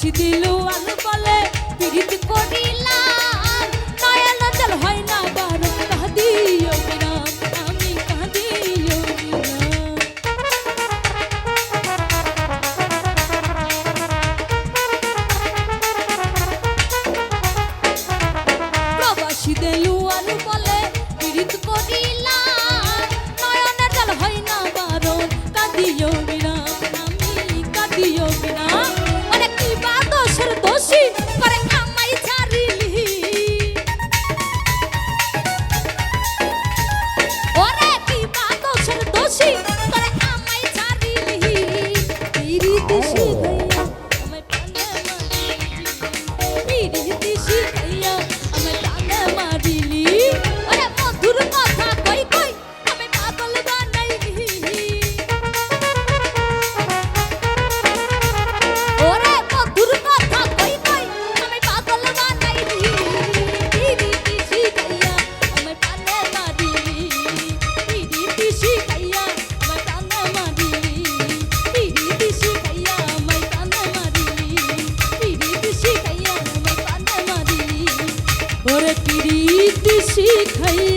প্রবাসী দিল বলে পিরিত করিলাম শিখাইয়া